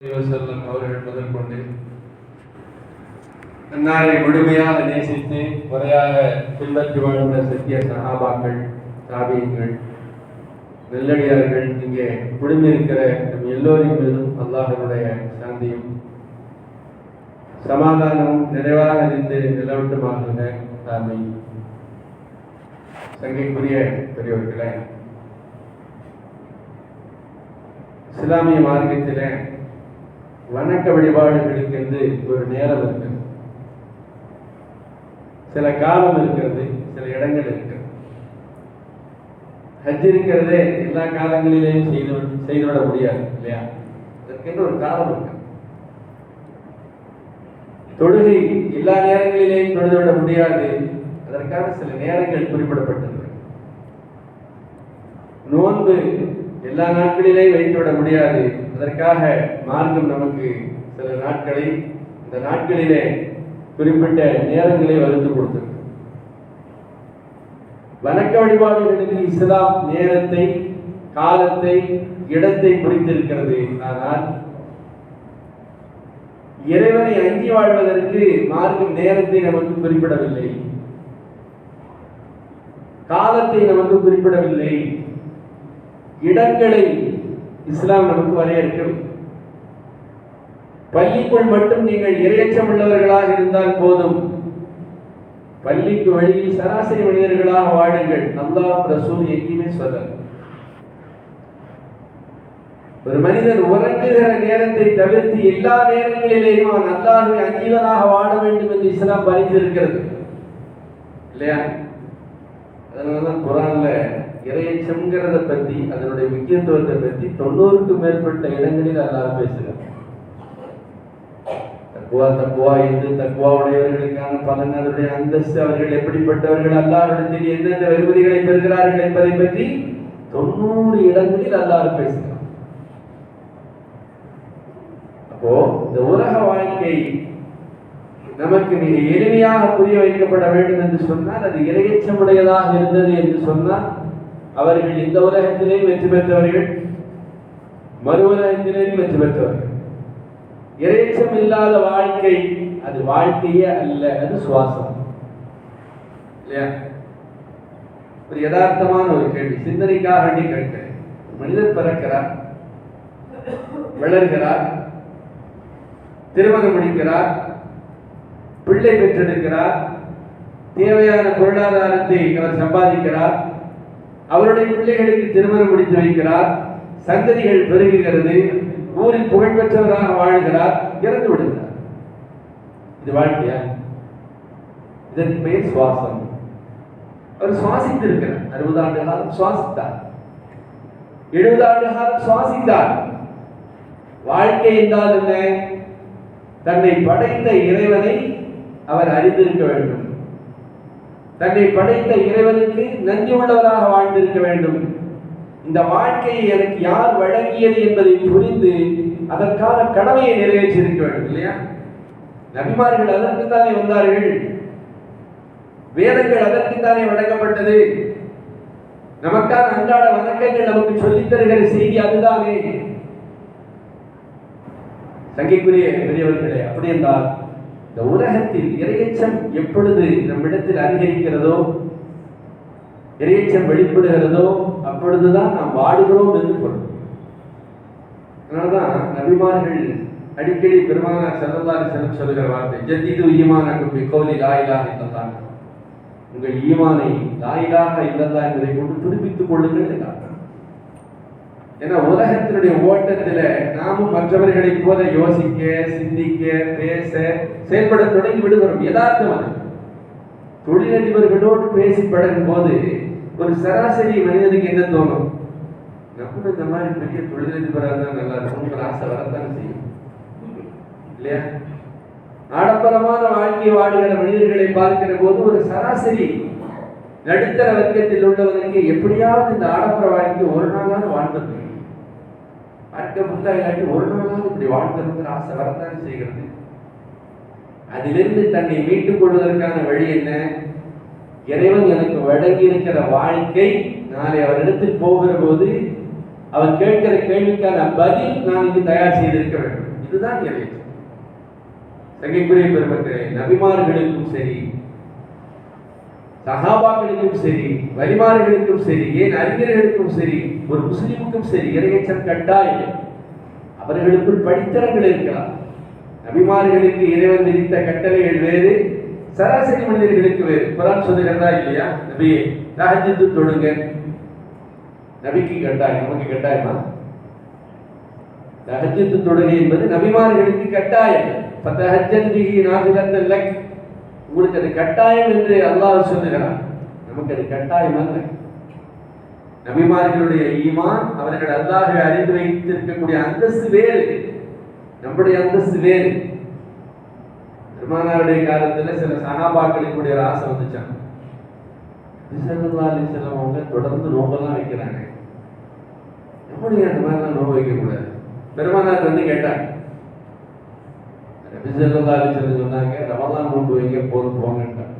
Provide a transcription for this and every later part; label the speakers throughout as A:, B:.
A: செல்லம் அவர்கள் முதல் கொண்டு. அன்னாரை முழுமையாக நேசித்து முறையாக பின்பற்றி வாழ்ந்த சத்திய சகாபாக்கள் தாபியங்கள் நெல்லடியார்கள் இங்கே குழுமிருக்கிற நம் எல்லோரின் மீதும் அல்லாஹனுடைய சாந்தியும் சமாதானம் நிறைவாக நின்று நிலவட்டுமாக தாமி சங்கைக்குரிய பெரியவர்களே இஸ்லாமிய மார்க்கத்திலே வணக்க வழிபாடுகளுக்கு என்று ஒரு நேரம் இருக்கிறது சில காலம் இருக்கிறது சில இடங்கள் இருக்கிறது ஹஜ் இருக்கிறதே எல்லா காலங்களிலேயும் செய்து செய்துவிட முடியாது இல்லையா? அதற்கென்று ஒரு காலம் இருக்கு. தொழுகை எல்லா நேரங்களிலேயும் தொழுதுவிட முடியாது. அதற்கான சில நேரங்கள் குறிப்பிடப்பட்டிருக்கு. நோன்பு எல்லா நாட்களிலேயும் வைத்துவிட முடியாது. அதற்காக மார்க்கம் நமக்கு சில நாட்களை இந்த நாட்களிலே குறிப்பிட்ட நேரங்களை வகுத்து கொடுத்திருக்கு. வணக்க வழிபாடுகளில் இஸ்லாம் நேரத்தை காலத்தை இடத்தை குறித்திருக்கிறது ஆனால் இறைவனை அங்கி வாழ்வதற்கு மார்க்கம் நேரத்தை நமக்கு குறிப்பிடவில்லை. காலத்தை நமக்கு குறிப்பிடவில்லை. இடங்களை இஸ்லாம் நமக்கு வரையறுக்கும். பள்ளிக்குள் மட்டும் நீங்கள் இரையச்சம் உள்ளவர்களாக இருந்தால் போதும். பள்ளிக்கு வழியில் சராசரி மனிதர்களாக வாடுங்கள் நல்லா ரசூல் எங்கேயுமே சொல்ல ஒரு மனிதன் உறங்குகிற நேரத்தை தவிர்த்து எல்லா நேரங்களிலேயும் அவன் அல்லாஹை அங்கீவனாக வாட வேண்டும் என்று இஸ்லாம் பரிந்திருக்கிறது. இல்லையா? அதனாலதான் குரான்ல இறையச்சம்ங்கிறத பத்தி அதனுடைய முக்கியத்துவத்தை பத்தி தொண்ணூறுக்கும் மேற்பட்ட இடங்களில் அல்லாஹ் பேசுகிறார். தக்குவா தக்குவா என்று தக்குவா உடையவர்களுக்கான பலன் அதனுடைய அந்தஸ்து அவர்கள் எப்படிப்பட்டவர்கள் அல்லாஹிடத்தில் எந்தெந்த வெகுமதிகளை பெறுகிறார்கள் என்பதை பற்றி தொண்ணூறு இடங்களில் அல்லாஹ் பேசுகிறார். அப்போ இந்த உலக வாழ்க்கை நமக்கு மிக எளிமையாக புரிய வைக்கப்பட வேண்டும் என்று சொன்னால் அது இரையச்சமுடையதாக இருந்தது என்று சொன்னால் அவர்கள் இந்த உலகத்திலேயும் வெற்றி பெற்றவர்கள் மறு உலகத்திலேயும் வெற்றி பெற்றவர்கள். இறைச்சம் இல்லாத வாழ்க்கை அது வாழ்க்கையே அல்ல அது சுவாசம். இல்லையா? ஒரு யதார்த்தமான ஒரு கேள்வி சிந்தனைக்காக வேண்டி கேட்கிறேன். மனிதர் பிறக்கிறார் வளர்கிறார் திருமணம் முடிக்கிறார் பிள்ளை பெற்றெடுக்கிறார் தேவையான பொருளாதாரத்தை அவர் சம்பாதிக்கிறார் அவருடைய பிள்ளைகளுக்கு திருமணம் முடித்து வைக்கிறார். சந்ததிகள் பெருகுகிறது. ஊரில் புகழ்பெற்றவராக வாழ்கிறார். இறந்து விடுகிறார். இது வாழ்க்கையா? இதற்கு பெயர் சுவாசம். அவர் சுவாசித்திருக்கிறார். அறுபது ஆண்டு காலம் சுவாசித்தார். எழுபது ஆண்டு காலம் சுவாசித்தார். வாழ்க்கை என்றால் என்ன? தன்னை படைத்த இறைவனை அவர் அறிந்திருக்க வேண்டும். தன்னை படைத்த இறைவனுக்கு நன்றி உள்ளவராக வாழ்ந்திருக்க வேண்டும். இந்த வாழ்க்கையை எனக்கு யார் வழங்கியது என்பதை புரிந்து அதற்கான கடமையை நிறைவேற்றியிருக்க வேண்டும் இல்லையா? நபிமார்கள் அதற்குத்தானே வந்தார்கள். வேதங்கள் அதற்குத்தானே வழங்கப்பட்டது. நமக்கான அன்றாட வணக்கங்கள் நமக்கு சொல்லித் தருகிற செய்தி அதுதானே. சங்கைக்குரிய பெரியவர்களே அப்படி என்றால் இந்த உலகத்தில் இரையச்சம் எப்பொழுது நம்மிடத்தில் அதிகரிக்கிறதோ இரையச்சம் வெளிப்படுகிறதோ அப்பொழுதுதான் நாம் வாடுகிறோம் என்று பொருள். அதனாலதான் நபிமார்கள் அடிக்கடி பெருமானார் செல்லல்லாரி செல்லம் சொல்லுகிற வார்த்தை ஜத்திது ஈமானக்கும் பிகோலி லாயிலாக இல்லத்தான் உங்கள் ஈமானை லாயிலாக இல்லதா என்பதை கொண்டு புதுப்பித்துக் கொள்ளுங்கள் என்றார் ஏன்னா உலகத்தினுடைய ஓட்டத்துல நாமும் மற்றவர்களைப் போல யோசிக்க சிந்திக்க பேச செயல்பட தொடங்கி விடுகிறோம். யதார்த்தம் அது. தொழிலதிபர்களோடு பேசி பழகும் போது ஒரு சராசரி மனிதனுக்கு என்ன தோணும்? நம்ம இந்த மாதிரி பெரிய தொழிலதிபராக தான் நல்லா இருக்கும். ஆசை வரத்தான் செய்யும். இல்லையா? ஆடம்பரமான வாழ்க்கை வாழ்கிற மனிதர்களை பார்க்கிற போது ஒரு சராசரி நடுத்தர வர்க்கத்தில் உள்ளவனுக்கு எப்படியாவது இந்த ஆடம்பர வாழ்க்கை ஒரு நாளாவது வாழ்ந்து மற்ற முந்தா இல்லாட்டி ஒரு நாளாவது இப்படி வாழ்ந்திருக்கிற ஆசை வரத்தான் செய்கிறது. அதிலிருந்து தன்னை மீட்டுக் கொள்வதற்கான வழி என்ன? இறைவன் எனக்கு வழங்கி இருக்கிற வாழ்க்கை நாளை அவரிடத்தில் போகிற போது அவர் கேட்கிற கேள்விக்கான பதில் நான் இங்கு தயார் செய்திருக்க வேண்டும். இதுதான் இறைவன். சங்கைக்குரிய பெருமக்களை நபிமார்களுக்கும் சரி சகாபாக்களுக்கும் சரி வரிமார்களுக்கும் சரி ஏன் அறிஞர்களுக்கும் சரி ஒரு முஸ்லீமுக்கும் சரி இறையச்சம் கட்டாயம். அவர்களுக்குள் படித்தரங்கள் இருக்கலாம். அபிமானிகளுக்கு இறைவன் விதித்த கட்டளைகள் வேறு சராசரி மனிதர்களுக்கு வேறு. குரான் சொல்லுகிறதா இல்லையா? நபியே தஹஜித்து தொழுங்க. நபிக்கு கட்டாயம் நமக்கு கட்டாயமா? தஹஜித்து தொழுகை என்பது நபிமார்களுக்கு கட்டாயம். பத்தஹஜன் பிஹி நாஃபிலத்தன் லக் உங்களுக்கு அது கட்டாயம் என்று அல்லாஹ் சொல்லுகிறான். நமக்கு அது கட்டாயம் அல்ல. நபிமார்களுடைய ஈமான் அவர்கள் அல்லாஹை அறிந்து வைத்திருக்கக்கூடிய அந்தஸ்து வேறு. நம்முடைய அந்தஸ்து வேறு. பெருமானாருடைய காலத்துல சில சகாபாக்களுக்கு ஒரு ஆசை வந்துச்சாங்க ரிசல்லா அலிசல்லாம் அவங்க தொடர்ந்து நோம்பெல்லாம் வைக்கிறாங்க. எப்படி அந்த மாதிரிலாம் நோம்பு வைக்கக்கூடாது. பெருமானார் வந்து கேட்டாங்க ரிசல்லா அலிசல்லம் சொன்னாங்க. ரமதான் நோன்பு வைக்க போதும் போங்கன்ட்டாங்க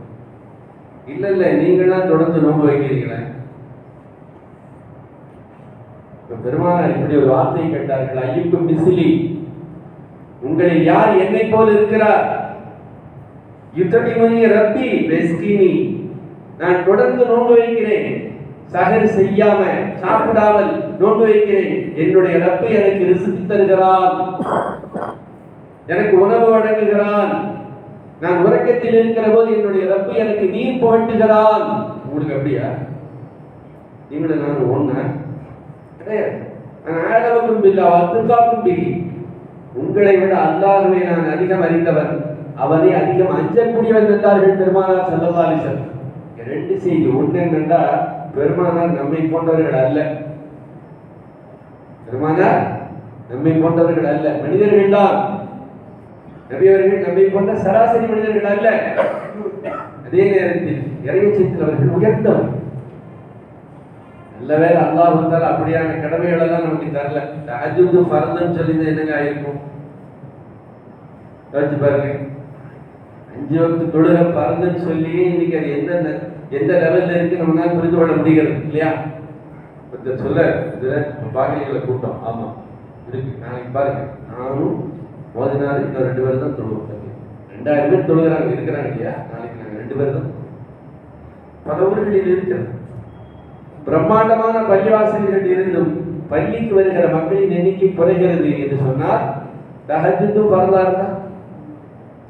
A: இல்ல இல்ல நீங்களாம் தொடர்ந்து நோன்பு வைக்கிறீங்களே. இப்ப பெருமானார் இப்படி ஒரு வார்த்தையை கேட்டார்கள் ஐயுக்கும் மிசிலி உங்களில் யார் என்னை போல் இருக்கிறார்? யுத்தடிமணி ரப்பி பெஸ்கினி நான் தொடர்ந்து நோன்பு வைக்கிறேன். சகர் செய்யாம சாப்பிடாமல் நோன்பு வைக்கிறேன். என்னுடைய ரப்பை எனக்கு ரிசித்து தருகிறான் எனக்கு உணவு வழங்குகிறான். நான் உறக்கத்தில் இருக்கிற போது என்னுடைய ரப்பு எனக்கு நீர் போட்டுகிறான் உங்களுக்கு அப்படியா? நீங்களும் நான் ஒண்ணா? கிடையாது நான் ஆழவக்கும் பில்லா அத்துக்காக்கும் பில்லி உங்களை விட அல்லாஹுவை நான் அதிகம் அறிந்தவன். அவனை அதிகம் அஞ்சக்கூடியவன் என்றார்கள் பெருமானார் சல்லல்லா அலிசன் ரெண்டு செய்தி. ஒன்று என்னண்டா பெருமானார் நம்மை போன்றவர்கள் அல்ல. பெருமானார் நம்மை போன்றவர்கள் அல்ல. மனிதர்கள் தான். நபியவர்கள் நம்மை போன்ற சராசரி மனிதர்கள் அல்ல. அதே நேரத்தில் இறையச்சத்தில் அவர்கள் உயர்ந்தவர். நல்ல வேலை அல்லாஹ் வந்தால் அப்படியான கடமைகள் எல்லாம் நமக்கு தரல. தஹஜ்ஜுது ஃபர்துன்னு சொல்லி என்னங்க ஆயிருக்கும்? யோசிச்சு பாருங்க. அஞ்சு வகுத்து தொழுக பறந்துன்னு சொல்லி இன்னைக்கு அது எந்த எந்த லெவல்ல இருக்கு நம்ம தான் புரிந்து கொள்ள முடிகிறது இல்லையா? சொல்ல இதுல பாக்கியங்களை கூட்டம் ஆமா. இருக்கு. நாளைக்கு பாருங்க. நானும் மோதினார் இன்னும் ரெண்டு பேரும் தான் தொழுவாங்க ரெண்டாயிரம் பேர் தொழுகிறாங்க இருக்கிறாங்க இல்லையா? நாளைக்கு நாங்கள் ரெண்டு பேரும் தான். பல ஊர்களில் இருக்கிறது. பிரம்மாண்டமான பள்ளிவாசல்கள் இருந்தும் பள்ளிக்கு வருகிற மக்களின் எண்ணிக்கை குறைகிறது என்று சொன்னால் தகஜத்தும் பரலாறுதா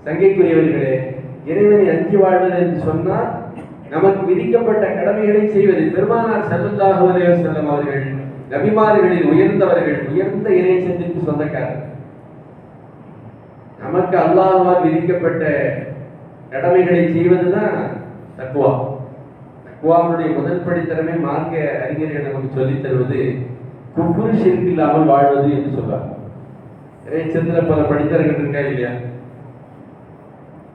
A: சங்கைக்குரியவர்களே இறைவனை அஞ்சி வாழ்வது என்று சொன்னால் நமக்கு விதிக்கப்பட்ட கடமைகளை செய்வது பெருமானார் செல்லல்லாஹு செல்லும் அவர்கள் நபிமார்களில் உயர்ந்தவர்கள் உயர்ந்த இறைச்சத்திற்கு சொந்தக்காரர். நமக்கு அல்லாஹால் விதிக்கப்பட்ட கடமைகளை செய்வதுதான் தக்குவா தக்குவாவுடைய முதல் படித்தரமே மார்க்க அறிஞர்கள் நமக்கு சொல்லித் தருவது குப்புரு ஷிர்க் இல்லாமல் வாழ்வது என்று சொல்வார் இறைச்சத்துல பல படித்தரங்கள் இருக்கா இல்லையா?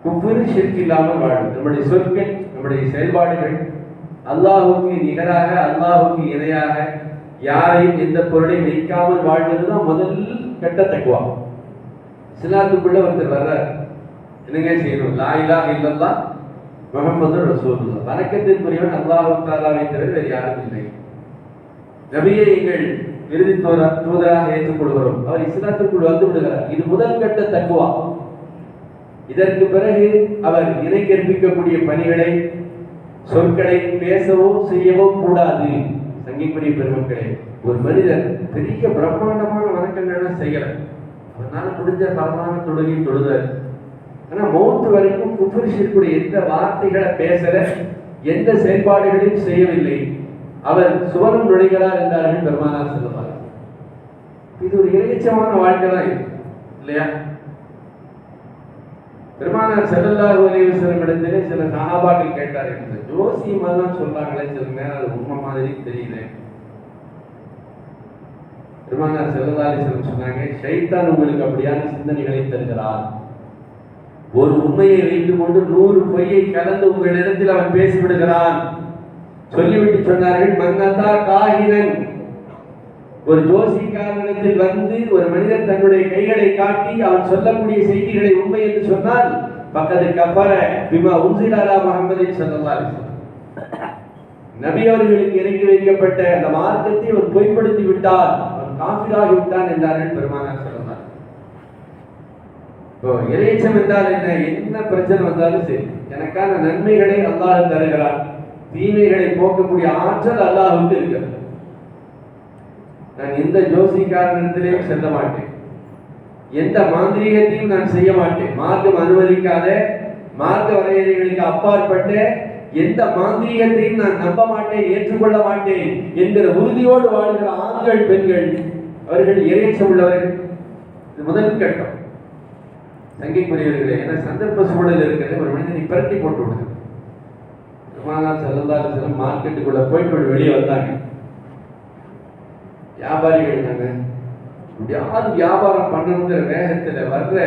A: குப்புரு ஷிர்க் இல்லாமல் வாழ்வது. நம்முடைய சொற்கள் நம்முடைய செயல்பாடுகள் அல்லாஹுக்கு நிகராக அல்லாஹுக்கு இணையாக யாரையும் எந்த பொருளையும் வைக்காமல் வாழ்வதுதான் முதல் கட்ட தக்குவா சிலாத்துக்குள்ள ஒருத்தர் வர்றார். என்னங்க செய்யணும்? லா இல்லல்லா முகமது ரசூல்லா வணக்கத்தின் புரியவன் அல்லாஹு தாலாவை தவிர வேறு யாரும் இல்லை. நபியை எங்கள் இறுதி தூதராக ஏற்றுக்கொள்கிறோம். அவர் இஸ்லாத்துக்குள் வந்து விடுகிறார். இது முதல் கட்ட தக்குவா. இதற்கு பிறகு அவர் இணை கற்பிக்கக்கூடிய பணிகளை சொற்களை பேசவோ செய்யவோ கூடாது. சங்கிக்குரிய பெருமக்களே ஒரு மனிதர் பெரிய பிரம்மாண்டமான வணக்கங்கள்லாம் செய்யலை அதனால முடிஞ்ச பரமான தொழுகை தொழுத ஆனா மௌத்து வரைக்கும் குஃபர் எந்த வார்த்தைகளை பேசல எந்த செயல்பாடுகளையும் செய்யவில்லை. அவர் சுவரம் நுழைகிறார் என்றார்கள் பெருமானார் சொல்லுவார் இது ஒரு இறைச்சமான வாழ்க்கை தான் இது இல்லையா? பெருமானார் செல்லல்லாஹு அலைஹி இடத்திலே சில சாபாக்கள் கேட்டார் என்று ஜோசியம் எல்லாம் சொல்றாங்களே சில நேரம் அது உண்மை மாதிரி தெரியல. பெருமானார் செல்லல்லாஹு சொன்னாங்க ஷைத்தான் உங்களுக்கு அப்படியான சிந்தனைகளை தருகிறார். ஒரு உண்மையை வைத்துக் கொண்டு நூறு பொய்யை கலந்து உங்களிடத்தில் அவன் பேசிவிடுகிறான். சொல்லிவிட்டு சொன்னார்கள் மன்னதா காகினன் ஒரு ஜோசிக்காரனிடத்தில் வந்து ஒரு மனிதன் தன்னுடைய கைகளை காட்டி அவன் சொல்லக்கூடிய செய்திகளை உண்மை என்று சொன்னால் பக்கத்து கப்பர பிமா உன்சிலாலா முகமது சொல்லலாம் நபி அவர்களுக்கு இறங்கி வைக்கப்பட்ட அந்த மார்க்கத்தை அவர் பொய்ப்படுத்தி விட்டார். அவன் விட்டான் என்றார்கள் பெருமானார் சொல்லுவார் இப்போ இறைச்சம் என்றால் என்ன? என்ன பிரச்சனை வந்தாலும் சரி எனக்கான நன்மைகளை அல்லாஹ் தருகிறார் தீமைகளை போக்கக்கூடிய ஆற்றல் அல்லாஹ்வுக்கு இருக்கிறது. நான் எந்த ஜோசிக்காரனிடத்திலேயும் செல்ல மாட்டேன். எந்த மாந்திரிகத்தையும் நான் செய்ய மாட்டேன். மார்க்கம் அனுமதிக்காத மார்க்க வரையறைகளுக்கு அப்பாற்பட்டு எந்த மாந்திரிகத்தையும் நான் நம்ப மாட்டேன் ஏற்றுக்கொள்ள மாட்டேன் என்கிற உறுதியோடு வாழ்கிற ஆண்கள் பெண்கள் அவர்கள் இறைச்சம் உள்ளவர்கள். இது முதல் கட்டம். சங்கைக்குரியவர்களே ஏன்னா சந்தர்ப்ப சூழல் இருக்கிற ஒரு மனிதனை பிரட்டி போட்டு விடுது. பெருமானார் ஸல்லல்லாஹு அலைஹி மார்க்கெட்டுக்குள்ள போயிட்டு ஒரு வெளியே வந்தாங்க. வியாபாரிகள் தாங்க. யார் வியாபாரம் பண்ணணுங்கிற வேகத்துல வர்ற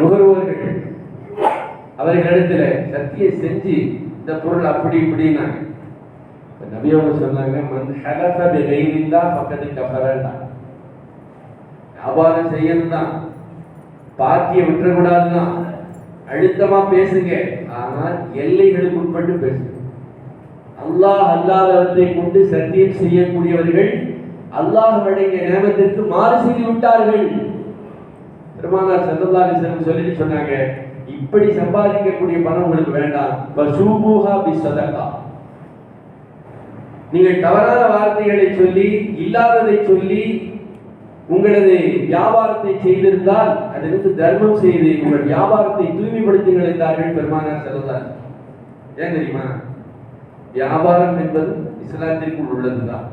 A: நுகர்வோர்கள். அவர்களிடத்துல சத்தியை செஞ்சு இந்த பொருள் அப்படி இப்படின்னாங்க. நபி அவங்க சொன்னாங்க மன் ஹலஃப பிகைரில்லா ஃபக்கத் கஃபரண்டா வியாபாரம் செய்யணும் தான் பாக்கிய விட்டுறக்கூடாதுதான் அழுத்தமா பேசுங்க. ஆனால் எல்லைகளுக்கு உட்பட்டு பேசுங்க. அல்லாஹ் அல்லாதவற்றை கொண்டு சத்தியம் செய்யக்கூடியவர்கள் அல்லாஹ் வழங்கிய நேமத்திற்கு மாறு செய்து விட்டார்கள். பெருமானார் சல்லல்லாஹு சொல்லி சொல்லிட்டு சொன்னாங்க இப்படி சம்பாதிக்கக்கூடிய பணம் உங்களுக்கு வேண்டாம். வசூபூஹா பிஸ்ஸதகா நீங்கள் தவறான வார்த்தைகளை சொல்லி இல்லாததை சொல்லி உங்களது வியாபாரத்தை செய்திருந்தால் அதிலிருந்து தர்மம் செய்து உங்கள் வியாபாரத்தை தூய்மைப்படுத்துங்கள் என்றார்கள் பெருமானார் செல்லதார் ஏன் தெரியுமா? வியாபாரம் என்பது இஸ்லாத்திற்குள் உள்ளதுதான்.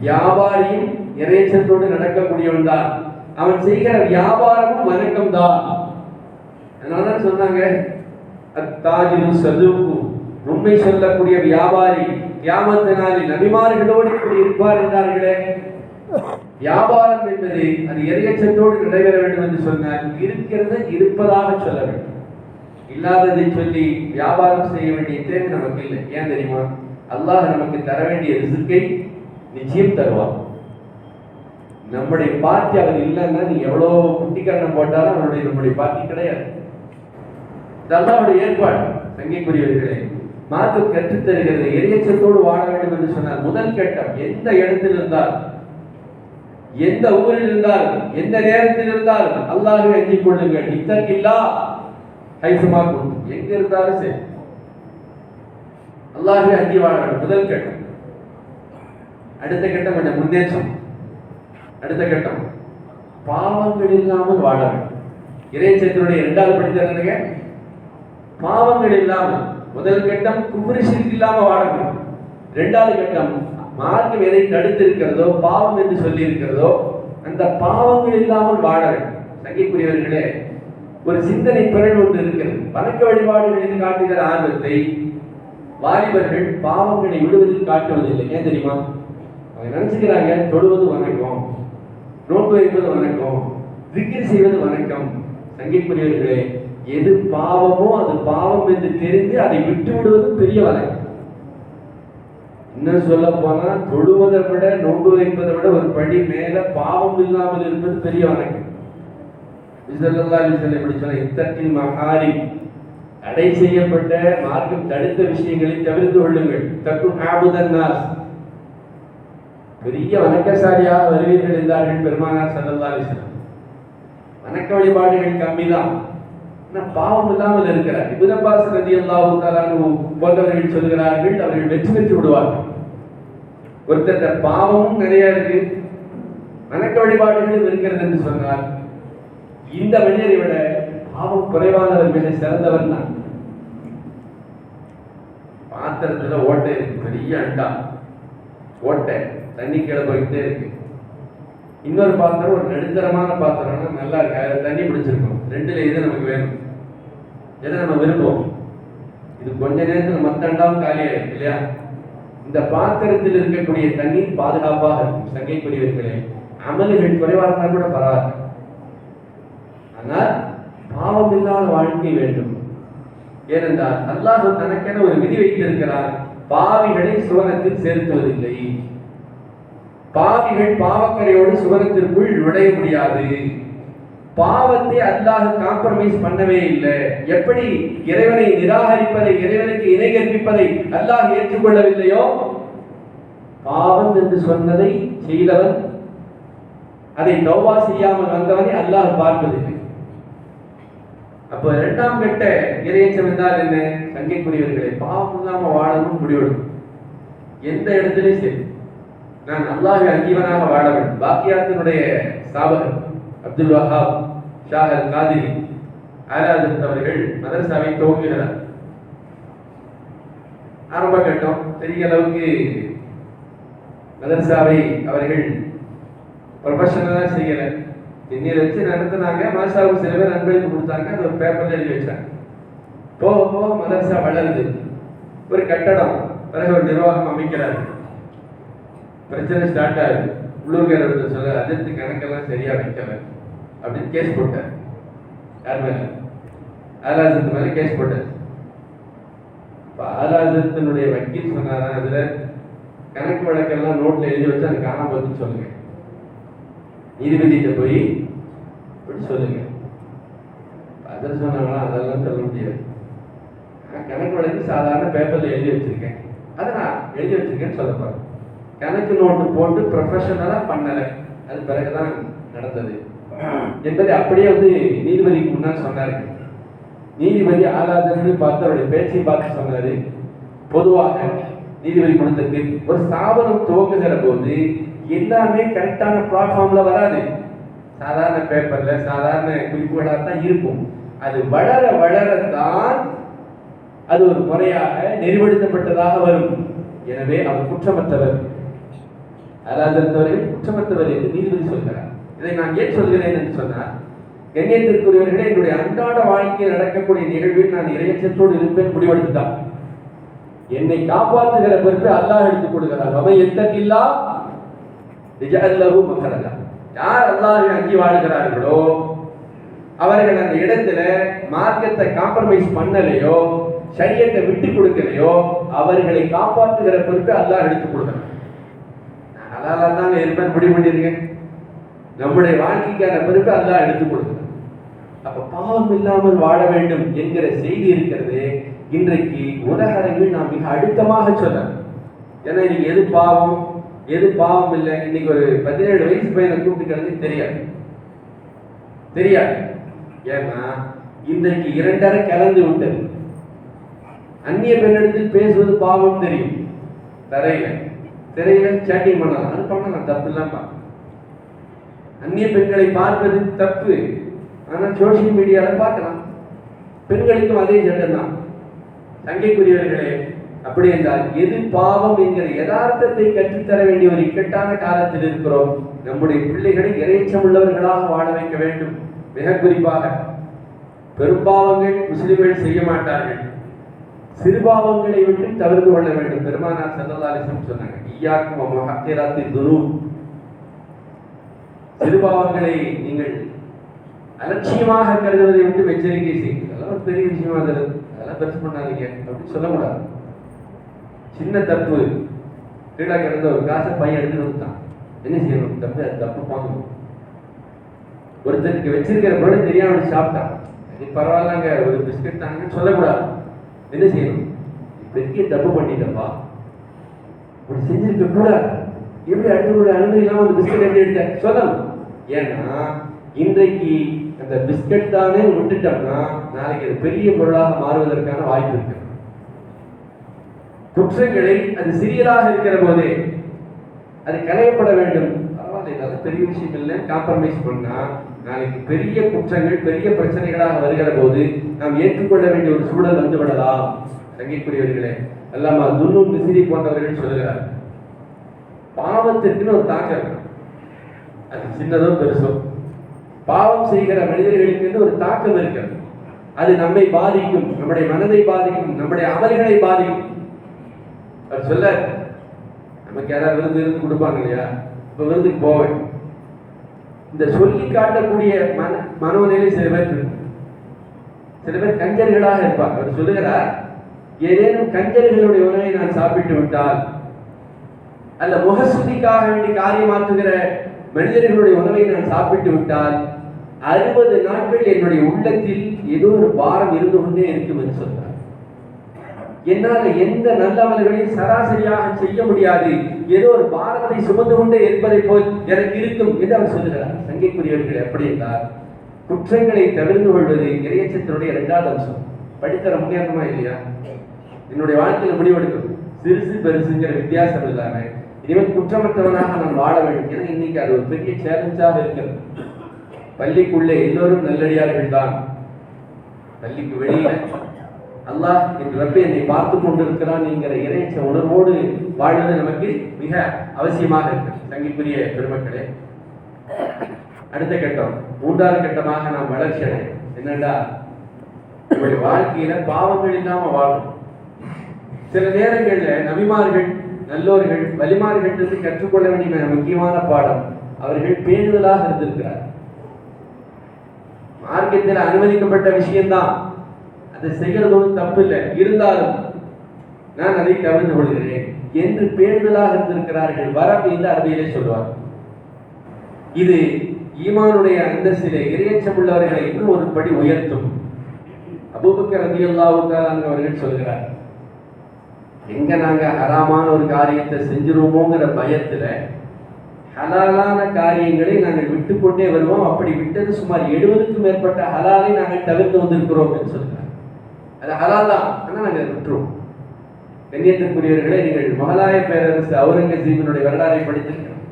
A: வியாபாரியும் இறைச்சத்தோடு நடக்கக்கூடியவன் தான் அவன் செய்கிற வியாபாரமும் வணக்கம் தான் அதனால தான் சொன்னாங்க அத்தாஜிரு சதுக்கு உண்மை சொல்லக்கூடிய வியாபாரி கியாமத்து நபிமார்களோடு இப்படி இருப்பார் என்றார்களே. வியாபாரம் என்பது அது எரியச்சத்தோடு நடைபெற வேண்டும் என்று சொன்னால் இருக்கிறது இருப்பதாக சொல்ல வேண்டும். இல்லாததை சொல்லி வியாபாரம் செய்ய வேண்டிய தேவை நமக்கு இல்லை. ஏன் தெரியுமா? அல்லாஹ் நமக்கு தர வேண்டிய ரிசுக்கை நிச்சயம் தருவான். நம்முடைய பார்ட்டி அவர் இல்லைன்னா நீ எவ்வளோ குட்டிக்கரணம் போட்டாலும் அவருடைய நம்முடைய பார்ட்டி கிடையாது. இது ஏற்பாடு சங்கிக்குரியவர்களே மார்க்கம் கற்றுத்தருகிறது. இறையச்சத்தோடு வாழ வேண்டும் என்று சொன்னார் முதல் கட்டம் எந்த இடத்தில் இருந்தால் எந்த ஊரில் இருந்தால் எந்த நேரத்தில் இருந்தால் அல்லாஹ் அஞ்சிக் கொள்ளுங்கள். இத்தக்கில்லா கைசுமா கொடுத்து எங்க இருந்தாலும் சரி. அல்லாஹ் அஞ்சி வாழ வேண்டும். முதல் கட்டம். அடுத்த கட்டம் கொஞ்சம் முன்னேற்றம். அடுத்த கட்டம். பாவங்கள் இல்லாமல் வாழ வேண்டும். இறைச்சத்தினுடைய இரண்டாவது படித்தருங்க பாவங்கள் இல்லாமல் முதல் கட்டம் குமரிசிற்கு இல்லாம வாழணும். ரெண்டாவது கட்டம் மார்க்கம் எதை தடுத்திருக்கிறதோ பாவம் என்று சொல்லி இருக்கிறதோ அந்த பாவங்கள் இல்லாமல் வாழ வேண்டும். ஒரு சிந்தனை பிறன் ஒன்று இருக்கிறது. வணக்க வழிபாடுகளில் காட்டுகிற ஆர்வத்தை வாலிபர்கள் பாவங்களை விடுவதில் காட்டுவதில்லை. ஏன் தெரியுமா? அவங்க நினைச்சுக்கிறாங்க தொழுவது வணக்கம் நோன்பு வைப்பது வணக்கம் திக்கி செய்வது வணக்கம். சங்கிக்குரியவர்களே எது பாவமோ அது பாவம் என்று தெரிந்து அதை விட்டு விடுவது பெரிய வணக்கம் இன்னும் சொல்ல போனா தொழுவதை விட நோன்பு வைப்பதை விட ஒரு படி மேல பாவம் இல்லாமல் இருப்பது பெரிய வணக்கம் இப்படி சொன்ன மகாரி தடை செய்யப்பட்ட மார்க்கம் தடுத்த விஷயங்களை தவிர்த்து கொள்ளுங்கள். தக்கு ஆபுதன்னாஸ் பெரிய வணக்கசாலியாக வருவீர்கள் என்றார்கள் பெருமானார் சல்லல்லா அலிஸ்லாம் வணக்க வழிபாடுகள் கம்மிதான். நான் பாவம் இல்லாமல் இருக்கிறார். இப்னு அப்பாஸ் ரலியல்லாஹு தஆலா போன்றவர்கள் சொல்கிறார்கள் அவர்கள் வெற்றி பெற்று விடுவார்கள். ஒருத்தர் பாவமும் நிறைய இருக்கு வணக்க வழிபாடுகளும் இருக்கிறது என்று சொன்னார் இந்த மனிதரை விட பாவம் குறைவானவர் மிக சிறந்தவர் தான் பாத்திரத்துல ஓட்டை இருக்கு பெரிய அண்டா. ஓட்டை தண்ணி கீழே போயிட்டே இருக்கு. இன்னொரு பாத்திரம் ஒரு நடுத்தரமான பாத்திரம்னா நல்லா இருக்கு தண்ணி பிடிச்சிருக்கும் ரெண்டுல இது நமக்கு வேணும்? எதை நம்ம விரும்புவோம் இது கொஞ்ச நேரத்தில் மத்த அண்டாவும் காலியாயிடும் இல்லையா? இந்த பாத்திரத்தில் இருக்கக்கூடிய தண்ணீர் பாதுகாப்பாக இருக்கும் சங்கைக்குரியவர்களே அமல்கள் குறைவாக இருந்தால் கூட பரவாயில்ல. ஆனால் பாவம் இல்லாத வாழ்க்கை வேண்டும். ஏனென்றால் அல்லாஹ் தனக்கென ஒரு விதி வைத்திருக்கிறார் பாவிகளை சுவனத்தில் சேர்த்துவதில்லை பாவிகள் பாவக்கரையோடு சுவனத்திற்குள் நுழைய முடியாது. பாவத்தை அல்லாஹ் காம்ப்ரமைஸ் பண்ணவே இல்லை. எப்படி? இறைவனை நிராகரிப்பதை இறைவனுக்கு இணை கற்பிப்பதை அல்லாஹ் ஏற்றுக்கொள்ளவில்லையோ? பாவம் என்று சொன்னதை செய்தவன் அதை தௌவா செய்யாமல் வந்தவனை அல்லாஹ் பார்ப்பதில்லை. அப்போ இரண்டாம் கட்ட இறையச்சம் என்றால் என்ன? சங்கைக்குரியவர்களை பாவம் இல்லாம வாழணும் முடிவெடும் எந்த இடத்திலையும் சரி. நான் அல்லாஹ் அங்கீவனாக வாழ வேண்டும். பாக்கியாத்தினுடைய சாபகம் அப்துல் வஹாப் ஷாஹ் அல் காதிரி ஆராதத் அவர்கள் மதரசாவை துவங்குகிறார் ஆரம்ப கட்டம் பெரிய அளவுக்கு மதரசாவை அவர்கள் ப்ரொஃபஷனலாக செய்யல. இன்னில வச்சு நடத்துனாங்க மதரசாவுக்கு சில பேர் அன்பளிப்பு கொடுத்தாங்க அது ஒரு பேப்பர்ல எழுதி வச்சாங்க. போக போக மதரசா வளருது. ஒரு கட்டடம் பிறகு ஒரு நிர்வாகம் அமைக்கிறாரு. பிரச்சனை ஸ்டார்ட் ஆகுது. உள்ளூர்காரர் சொல்ல அதிர்ச்சி கணக்கெல்லாம் சரியா வைக்கல. அப்படின்னு கேஸ் போட்டார். யார் மேலே? ஆலாசத்து மேலே கேஸ் போட்டார். இப்போ ஆலாசத்தினுடைய வக்கீல் சொன்னாரா அதில்? கணக்கு வழக்கெல்லாம் நோட்டில் எழுதி வச்சு அது காணாம போச்சுன்னு சொல்லுங்க. நீதிபதியிட்ட போய் அப்படி சொல்லுங்க. அதில் சொன்னாங்களா அதெல்லாம் சொல்ல முடியாது. கணக்கு வழக்கு சாதாரண பேப்பரில் எழுதி வச்சிருக்கேன். அதை நான் எழுதி வச்சிருக்கேன்னு சொல்ல போறேன். கணக்கு நோட்டு போட்டு ப்ரொஃபஷனலாக பண்ணலை. அது பிறகுதான் நடந்தது. என்பதை அப்படியே வந்து நீதிபதிக்கு முன்னால் சொன்னாரு. நீதிபதி ஆளாதன்னு பார்த்து அவருடைய பேச்சை பார்த்து சொன்னாரு. பொதுவாக நீதிபதி கொடுத்தது ஒரு ஸ்தாபனம் துவங்குகிற போது எல்லாமே கரெக்டான பிளாட்ஃபார்ம்ல வராது. சாதாரண பேப்பர்ல சாதாரண குறிப்புகளாக தான் இருக்கும். அது வளர வளரத்தான் அது ஒரு முறையாக நெறிப்படுத்தப்பட்டதாக வரும். எனவே அவர் குற்றமற்றவர். அதாவது குற்றமற்றவர் என்று நீதிபதி சொல்கிறார். இதை நான் ஏன் சொல்கிறேன் என்று சொன்னார் கண்ணியத்திற்குரியவர்களே என்னுடைய அன்றாட வாழ்க்கையில் நடக்கக்கூடிய நிகழ்வில் நான் இறையச்சத்தோடு இருப்பேன் முடிவெடுத்துட்டான். என்னை காப்பாற்றுகிற பொறுப்பு அல்லாஹ் எடுத்துக் கொடுக்கிறார் அவை எத்தகில்லா நிஜல்லவு மகரலா யார் அல்லாஹ் அங்கி வாழ்கிறார்களோ அவர்கள் அந்த இடத்துல மார்க்கத்தை காம்ப்ரமைஸ் பண்ணலையோ சரியத்தை விட்டு கொடுக்கலையோ அவர்களை காப்பாற்றுகிற பொறுப்பு அல்லாஹ் எடுத்துக் கொடுக்கிறார் அல்லாஹ் தாங்க இருப்பேன் முடிவு பண்ணியிருக்கேன். நம்முடைய வாழ்க்கைக்கான பொறுப்பு அல்லா எடுத்துக் கொடுக்கிறார் அப்ப பாவம் இல்லாமல் வாழ வேண்டும் என்கிற செய்தி இருக்கிறது இன்றைக்கு உலகரங்கில் நாம் மிக அழுத்தமாக சொல்லலாம். ஏன்னா இன்னைக்கு எது பாவம் எது பாவம் இல்லை இன்னைக்கு ஒரு பதினேழு வயசு பையனை கூப்பிட்டு தெரியாது. தெரியாது. ஏன்னா இன்றைக்கு இரண்டரை கலந்து விட்டது. அந்நிய பெண்ணிடத்தில் பேசுவது பாவம் தெரியும். தரையில. திரையில சேட்டிங் பண்ணலாம். அது பண்ணலாம் தப்பு இல்லாம அந்நிய பெண்களை பார்ப்பது தப்பு. ஆனால் சோசியல் மீடியாவில் பார்க்கலாம். பெண்களுக்கும் அதே சட்டம் தான். தங்கைக்குரியவர்களே அப்படி என்றால் எது பாவம் என்கிற யதார்த்தத்தை கற்றுத்தர வேண்டிய ஒரு இக்கட்டான காலத்தில் இருக்கிறோம். நம்முடைய பிள்ளைகளை இறைச்சம் உள்ளவர்களாக வாழ வைக்க வேண்டும். மிக குறிப்பாக பெரும்பாவங்கள் முஸ்லிம்கள் செய்ய மாட்டார்கள். சிறுபாவங்களை விட்டு தவிர்த்து கொள்ள வேண்டும். பெருமானார் சல்லல்லாஹு சொன்னாங்க ஈயாக்கும் மஹத்திராத்தி துரு திருபாவங்களை நீங்கள் அலட்சியமாக கருதுவதை விட்டு எச்சரிக்கை செய்யுங்கள். அதெல்லாம் ஒரு பெரிய விஷயமா அது. அதெல்லாம் பெருசு பண்ணாதீங்க. அப்படின்னு சொல்லக்கூடாது. சின்ன தப்பு. கீழே கிடந்த ஒரு காசை பையன் எடுத்துட்டு வந்துட்டான் என்ன செய்யணும்? தப்பு அது தப்பு வாங்கணும் ஒருத்தருக்கு வச்சிருக்கிற பொருள் தெரியாம சாப்பிட்டான். அது பரவாயில்லங்க. ஒரு பிஸ்கட் தாங்கன்னு சொல்லக்கூடாது. என்ன செய்யணும்? பெரிய தப்பு பண்ணிட்டப்பா. இப்படி செஞ்சிருக்க கூட எப்படி அடுத்தவங்களுடைய அனுமதி இல்லாம ஒரு பிஸ்கட் எப்படி எடுத்த சொல்லணும். ஏன்னா இன்றைக்கு அந்த பிஸ்கட் தானே விட்டுட்டோம்னா நாளைக்கு அது பெரிய பொருளாக மாறுவதற்கான வாய்ப்பு இருக்கு. குற்றங்களை அது சிறியதாக இருக்கிற போதே அது களையப்பட வேண்டும். பரவாயில்ல பெரிய விஷயம் இல்லை. காம்ப்ரமைஸ் பண்ணா நாளைக்கு பெரிய குற்றங்கள் பெரிய பிரச்சனைகளாக வருகிற போது நாம் ஏற்றுக்கொள்ள வேண்டிய ஒரு சூழல் வந்து விடலாம். தங்கிக்குரியவர்களே அல்லாம துன்னு மிசிறி போன்றவர்கள் சொல்லுகிறார். பாவத்திற்குன்னு ஒரு தாக்கம் இருக்கு. அது சின்னதோ பெருசும். பாவம் செய்கிற மனிதர்களுக்கு என்று ஒரு தாக்கம் இருக்கிறது. அது நம்மை பாதிக்கும் நம்முடைய மனதை பாதிக்கும் நம்முடைய அமல்களை பாதிக்கும். அவர் சொல்ல நமக்கு யாராவது விருது இருந்து கொடுப்பாங்க இல்லையா? இப்போ விருதுக்கு போவேன். இந்த சொல்லி காட்டக்கூடிய மன மனோநிலை சில பேர் சில பேர் கஞ்சர்களாக இருப்பாங்க. அவர் சொல்லுகிறார் ஏதேனும் கஞ்சர்களுடைய உணவை நான் சாப்பிட்டு விட்டால் அல்ல முகசுதிக்காக வேண்டி காரியமாற்றுகிற மனிதர்களுடைய உணவை நான் சாப்பிட்டு விட்டால் அறுபது நாட்கள் என்னுடைய உள்ளத்தில் ஏதோ ஒரு பாரம் இருந்து கொண்டே இருக்கும் என்று சொல்றார். என்னால் எந்த நல்லவர்களையும் சராசரியாக செய்ய முடியாது. ஏதோ ஒரு பாரத்தை சுமந்து கொண்டே இருப்பதை போல் எனக்கு இருக்கும் என்று அவர் சொல்லுகிறார். சங்கைக்குரியவர்கள் எப்படி என்றால் குற்றங்களை தவிர்த்து கொள்வது இறையச்சத்தினுடைய இரண்டாவது அம்சம். படித்தர முன்னேற்றமா இல்லையா? என்னுடைய வாழ்க்கையில் முடிவெடுக்கும் சிறுசு பெருசுங்கிற வித்தியாசம் இல்லாமல் இனிமேல் குற்றமற்றவனாக நான் வாழ வேண்டும். ஏன்னா இன்னைக்கு அது ஒரு பெரிய சேலஞ்சாக இருக்கிறது. பள்ளிக்குள்ளே எல்லோரும் நல்லடியார்கள் தான். பள்ளிக்கு வெளியில அல்லாஹ் என் ரப்பை என்னை பார்த்து கொண்டிருக்கிறான் என்கிற இறைச்ச உணர்வோடு வாழ்வது நமக்கு மிக அவசியமாக இருக்கு தங்கிக்குரிய பெருமக்களே அடுத்த கட்டம் மூன்றாவது கட்டமாக நாம் வளர்ச்சி அடையும் என்னடா உங்களுடைய வாழ்க்கையில பாவங்கள் இல்லாம வாழும். சில நேரங்கள்ல நபிமார்கள் நல்லோர்கள் வலிமார்கள் கற்றுக்கொள்ள வேண்டிய முக்கியமான பாடம். அவர்கள் பேணுதலாக இருந்திருக்கிறார். மார்க்கத்தில் அனுமதிக்கப்பட்ட விஷயம்தான். அதை செய்கிறது ஒன்றும் தப்பு இல்லை இருந்தாலும் நான் அதை கவர்ந்து கொள்கிறேன் என்று பேணுதலாக இருந்திருக்கிறார்கள். வரப்பு இந்த அரபியிலே சொல்வார். இது ஈமானுடைய அந்த சில இரையச்சம் உள்ளவர்களை இன்னும் ஒரு படி உயர்த்தும். அபூபக்கர் ரதியல்லாவுக்காரன் அவர்கள் சொல்கிறார். எங்க நாங்க ஹராமான ஒரு காரியத்தை செஞ்சிருவோங்கிற பயத்துல ஹலாலான காரியங்களை நாங்கள் விட்டுக்கொண்டே வருவோம். அப்படி விட்டது சுமார் எழுபதுக்கும் மேற்பட்ட ஹலாலை நாங்கள் தவிர்த்து வந்திருக்கிறோம் அப்படின்னு சொல்றாங்க. அது ஹலால் தான். ஆனால் நாங்கள் விட்டுருவோம். கண்ணியத்திற்குரியவர்களே நீங்கள் முகலாய பேரரசு அவுரங்கசீபினுடைய வரலாறை படித்திருக்கிறோம்.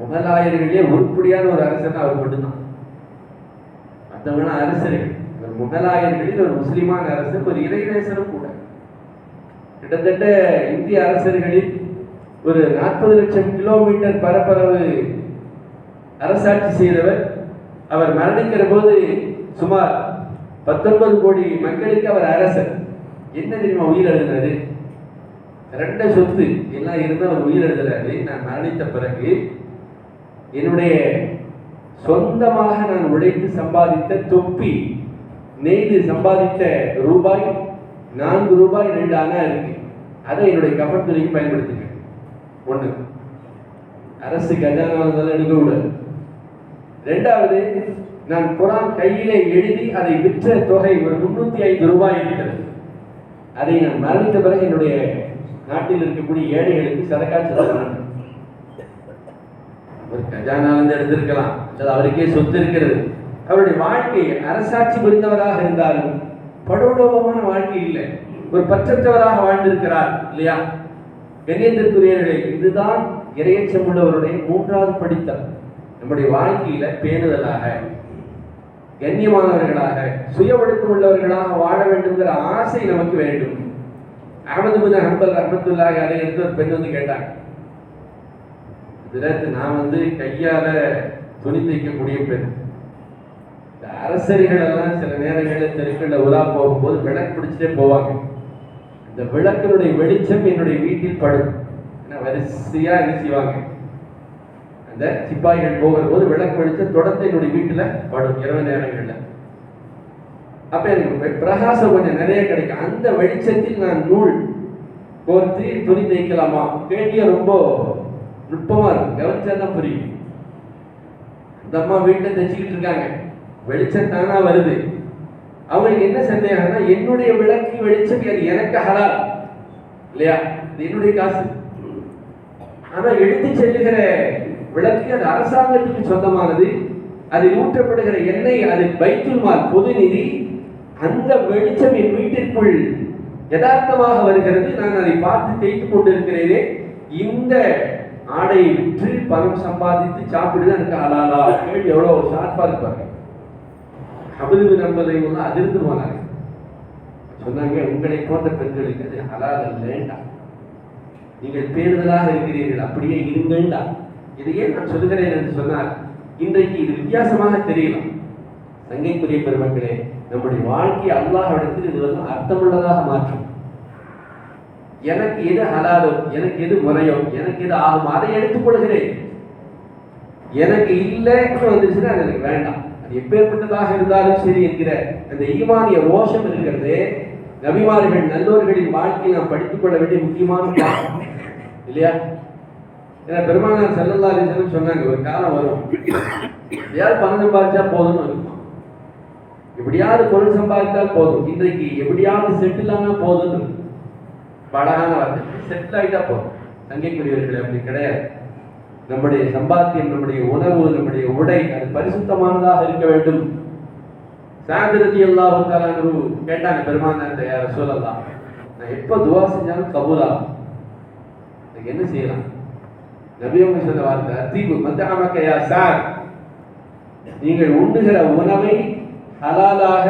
A: முகலாயர்களே உருப்படியான ஒரு அரசன் அவர் மட்டும்தான். மற்றவங்க அரசர்கள். முகலாயர்களில் ஒரு முஸ்லிமான அரசர் ஒரு இறைநேசரும் கிட்டத்தட்ட இந்திய அரசர்களில் ஒரு நாற்பது லட்சம் கிலோமீட்டர் பரப்பளவு அரசாட்சி செய்தவர். அவர் மரணிக்கிற போது சுமார் பத்தொன்பது கோடி மக்களுக்கு அவர் அரசர். என்ன தெரியுமா உயிர் எழுதினாரு ரெண்ட சொத்து எல்லாம் இருந்து அவர் உயிர் எழுதுறாரு. நான் மரணித்த பிறகு என்னுடைய சொந்தமாக நான் உழைத்து சம்பாதித்த தொப்பி நெய்து சம்பாதித்த ரூபாய் நான்கு ரூபாய் ரெண்டு அணா இருக்கு. அதை என்னுடைய கபட் துறைக்கு பயன்படுத்திக்கிறேன் ஒண்ணு அரசு கஜானா இருந்தாலும் எடுக்க கூடாது. ரெண்டாவது நான் குரான் கையிலே எழுதி அதை விற்ற தொகை ஒரு முன்னூத்தி ஐந்து ரூபாய் இருக்கிறது அதை நான் மரணித்த பிறகு என்னுடைய நாட்டில் இருக்கக்கூடிய ஏழைகளுக்கு சதக்கா செலுத்தினேன் ஒரு வந்து எடுத்திருக்கலாம். அல்லது அவருக்கே சொத்து இருக்கிறது. அவருடைய வாழ்க்கை அரசாட்சி புரிந்தவராக இருந்தாலும் படோடோபமான வாழ்க்கை இல்லை. ஒரு பற்றற்றவராக வாழ்ந்திருக்கிறார் இல்லையா? கண்ணியத்திற்குரியவர்களே இதுதான் இரையச்சம் உள்ளவருடைய மூன்றாவது படித்தம். நம்முடைய வாழ்க்கையில பேணுதலாக கண்ணியமானவர்களாக சுய ஒழுக்கம் உள்ளவர்களாக வாழ வேண்டும்ங்கிற ஆசை நமக்கு வேண்டும். அகமது பின் ஹம்பல் ரஹமத்துல்லாஹி அலைஹி இருந்து ஒரு பெண் வந்து கேட்டாங்க. இதற்கு நான் வந்து கையால துணி தைக்கக்கூடிய பெண். இந்த அரசர்கள் எல்லாம் சில நேரங்களில் தெருக்களில் உலா போகும்போது விளக்கு பிடிச்சிட்டே போவாங்க. இந்த விளக்கினுடைய வெளிச்சம் என்னுடைய வீட்டில் படும். ஏன்னா வரிசையா என்ன செய்வாங்க? அந்த சிப்பாய்கள் போகிற போது விளக்கு வெளிச்சம் தொடர்ந்து என்னுடைய வீட்டில் படும் இரவு நேரங்களில். அப்ப எனக்கு பிரகாசம் கொஞ்சம் நிறைய கிடைக்கும். அந்த வெளிச்சத்தில் நான் நூல் கோர்த்து துணி தைக்கலாமா கேள்விய ரொம்ப நுட்பமா இருக்கும். கவனிச்சா தான் புரியும். இந்த அம்மா வீட்டில் தைச்சிக்கிட்டு இருக்காங்க. வெளிச்சம் தானா வருது. அவங்களுக்கு என்ன சந்தேகம்னா என்னுடைய விளக்கு வெளிச்சம் அது எனக்கு ஹலால் இல்லையா? இது என்னுடைய காசு. ஆனா எடுத்து செல்லுகிற விளக்கு அது அரசாங்கத்துக்கு சொந்தமானது. அது ஊற்றப்படுகிற எண்ணெய் அது பைத்துல் பொது நிதி. அந்த வெளிச்சம் என் வீட்டிற்குள் யதார்த்தமாக வருகிறது. நான் அதை பார்த்து தேய்த்து கொண்டிருக்கிறேனே. இந்த ஆடையை விற்று பணம் சம்பாதித்து சாப்பிடுறது எனக்கு ஹலாலா கேள்வி எவ்வளோ ஷார்ப்பாக இருப்பாங்க அபிது நம்பதை வந்து அதிர்ந்து போனாங்க. சொன்னாங்க உங்களை போன்ற பெண்களுக்கு அது ஹலால் வேண்டாம். நீங்கள் பேருதலாக இருக்கிறீர்கள் அப்படியே இருங்கண்டா இதையே ஏன் நான் சொல்லுகிறேன் என்று சொன்னால் இன்றைக்கு இது வித்தியாசமாக தெரியலாம் சங்கைக்குரிய பெருமக்களே நம்முடைய வாழ்க்கை அல்லாஹ்விடத்தில் இது வந்து அர்த்தமுள்ளதாக மாற்றும். எனக்கு எது ஹலாலோ எனக்கு எது முறையோ எனக்கு எது ஆகும் அதை எடுத்துக்கொள்கிறேன் எனக்கு இல்லைன்னு வந்துச்சுன்னா எனக்கு வேண்டாம். எப்பேற்பட்டதாக இருந்தாலும் சரி என்கிற அந்த ஈமானிய ரோஷம் இருக்கிறது. நபிமார்கள் நல்லோர்களின் வாழ்க்கையை நாம் படித்துக் கொள்ள வேண்டிய முக்கியமான பாடம் இல்லையா? ஏன்னா பெருமானார் செல்லல்லா அலிசன் சொன்னாங்க ஒரு காலம் வரும். எப்படியாவது பணம் சம்பாதிச்சா போதும்னு இருக்கும். எப்படியாவது பொருள் சம்பாதித்தால் போதும். இன்றைக்கு எப்படியாவது செட்டில் ஆனால் போதும்னு இருக்கு. இப்ப வார்த்தை. செட்டில் ஆகிட்டா போதும். தங்கைக்குரியவர்களே அப்படி கிடையாது. நம்முடைய சம்பாத்தியம் நம்முடைய உணவு நம்முடைய உடை அது பரிசுத்தமானதாக இருக்க வேண்டும். சாந்திரதி அல்லாஹு தாலானு கேட்டாங்க பெருமானார் யார சொல்லலாம் நான் எப்போ துவா செஞ்சாலும் கபூலாகும். அதுக்கு என்ன செய்யலாம்? நபியவங்க சொன்ன வார்த்தை தீபு மத்தகமக்கையா சார் நீங்கள் உண்ணுகிற உணவை ஹலாலாக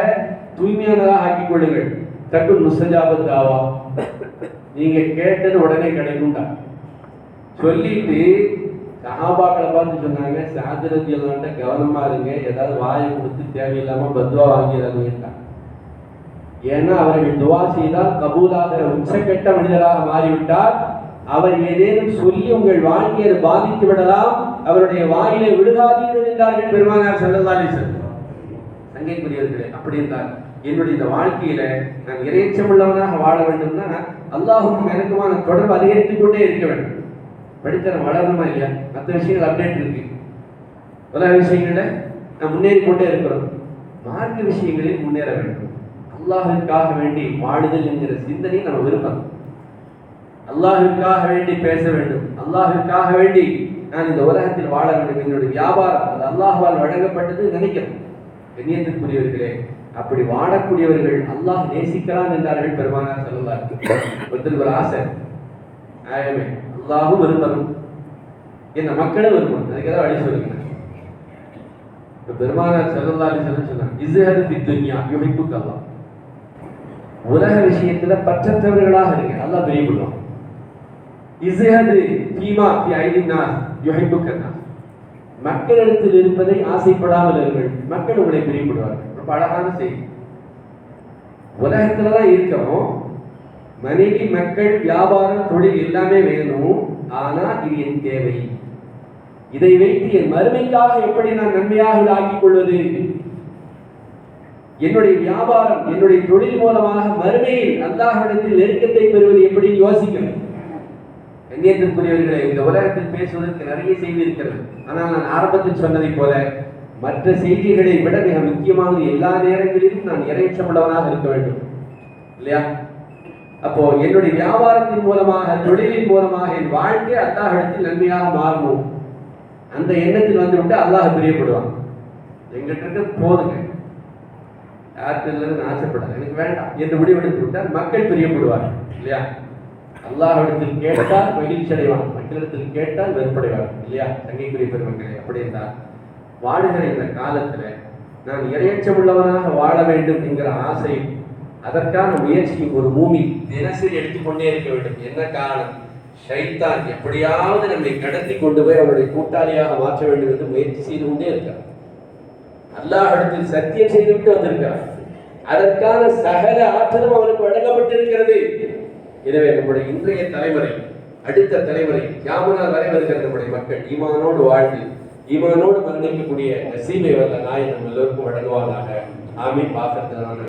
A: தூய்மையானதாக ஆக்கிக் கொள்ளுங்கள். தட்டு முசஜாபத் ஆவா. நீங்க கேட்டது உடனே கிடைக்கும்டா. சொல்லிட்டு சஹாபாக்களை பார்த்து சொன்னாங்க சாதிரதி எல்லாம் கவனமா இருங்க ஏதாவது வாயை கொடுத்து தேவையில்லாம பத்துவா வாங்கிடாதீங்க ஏன்னா அவர்கள் துவா செய்தால் கபூலாகிற உச்சக்கட்ட மனிதராக மாறிவிட்டால் அவர் ஏதேனும் சொல்லி உங்கள் வாழ்க்கையை பாதித்து விடலாம். அவருடைய வாயிலை விழுகாதீர்கள் என்றார்கள் பெருமானார் செல்லதாலே செல்லும் சங்கைக்குரியவர்களே அப்படி என்றால் என்னுடைய இந்த வாழ்க்கையில நான் இறைச்சம் உள்ளவனாக வாழ வேண்டும்னா அல்லாஹும் எனக்குமான தொடர்பு அதிகரித்துக் கொண்டே இருக்க வேண்டும். படித்தரம் வளரணுமா இல்லையா? மற்ற விஷயங்கள் அப்டேட் இருக்கு. உலக விஷயங்களில் நான் முன்னேறி கொண்டே இருக்கிறோம். மார்க்க விஷயங்களில் முன்னேற வேண்டும். அல்லாஹிற்காக வேண்டி வாழுதல் என்கிற சிந்தனை நம்ம விரும்பலாம். அல்லாஹிற்காக வேண்டி பேச வேண்டும். அல்லாஹிற்காக வேண்டி நான் இந்த உலகத்தில் வாழ வேண்டும் என்னுடைய வியாபாரம். அது அல்லாஹால் வழங்கப்பட்டது நினைக்கிறோம். கண்ணியத்திற்குரியவர்களே அப்படி வாழக்கூடியவர்கள் அல்லாஹ் நேசிக்கிறான் என்றார்கள் பெருமானார் சொல்லலாம் ஒருத்தர் ஒரு ஆசை. ஆகவே அல்லாஹும் விரும்பணும். என்ன மக்களும் விரும்பணும். அதுக்காக வழி சொல்லுங்க. பெருமாள் பெருமானார் செல்லல்லா அலிசல்லம் சொன்னாங்க இஸ்ஹது ஃபி துன்யா யுஹிப்புக் உலக விஷயத்துல பற்றற்றவர்களாக இருங்க நல்லா பிரியப்படுவான். இஸ்ஹது ஃபீமா ஃபி ஐதின் நாஸ் யுஹிப்புக் மக்களிடத்தில் இருப்பதை ஆசைப்படாமல் இருங்கள். மக்கள் உங்களை பிரிவுபடுவார்கள் ரொம்ப அழகான செய்தி. உலகத்துல தான் இருக்கிறோம் மனைவி மக்கள் வியாபாரம் தொழில் எல்லாமே வேணும். ஆனா இது என் தேவை. இதை வைத்து என் மறுமைக்காக எப்படி நான் நன்மையாக இதை ஆக்கிக் கொள்வது? என்னுடைய வியாபாரம் என்னுடைய தொழில் மூலமாக மறுமையில் அல்லாஹ்விடத்தில் நெருக்கத்தை பெறுவது எப்படி? யோசிக்கணும். கண்ணியத்திற்குரியவர்களை இந்த உலகத்தில் பேசுவதற்கு நிறைய செய்தி இருக்கிறது. ஆனால் நான் ஆரம்பத்தில் சொன்னதை போல மற்ற செய்திகளை விட மிக முக்கியமானது எல்லா நேரங்களிலும் நான் இறைச்சமுள்ளவனாக இருக்க வேண்டும். இல்லையா? அப்போ என்னுடைய வியாபாரத்தின் மூலமாக தொழிலின் மூலமாக என் வாழ்க்கை அல்லாஹிடத்தில் நன்மையாக மாறணும் அந்த எண்ணத்தில் வந்து விட்டு அல்லாஹ் பிரியப்படுவான். எங்கிட்ட இருந்து போதுங்க. யார்கிட்ட நான் ஆசைப்படாது எனக்கு வேண்டாம். என்று முடிவெடுத்து விட்டால் மக்கள் பிரியப்படுவார் இல்லையா? அல்லாஹிடத்தில் கேட்டால் மகிழ்ச்சி அடைவான். மக்களிடத்தில் கேட்டால் வெறுப்படைவார் இல்லையா? சங்கைக்குரிய பெருமக்களே அப்படி என்றால் வாடுகிற இந்த காலத்தில் நான் இரையச்சம் உள்ளவனாக வாழ வேண்டும் என்கிற ஆசை அதற்கான முயற்சி ஒரு பூமி தினசரி எடுத்துக்கொண்டே இருக்க வேண்டும். என்ன காரணம்? ஷைத்தான் எப்படியாவது நம்மை கடத்தி கொண்டு போய் அவருடைய கூட்டாளியாக மாற்ற வேண்டும் என்று முயற்சி செய்து கொண்டே இருக்கார். அடுத்து சத்தியம் செய்துவிட்டு வந்திருக்கிறார் அதற்கான சகல ஆற்றலும் அவனுக்கு வழங்கப்பட்டிருக்கிறது. எனவே நம்முடைய இன்றைய தலைமுறை அடுத்த தலைமுறை யாமனால் வரை வருகிற நம்முடைய மக்கள் ஈமானோடு வாழ்ந்து ஈமானோடு மரணிக்கக்கூடிய நசீமை வல்ல நாய் நம்ம எல்லோருக்கும் வழங்குவானாக. ஆமீன். பார்க்கறதுனால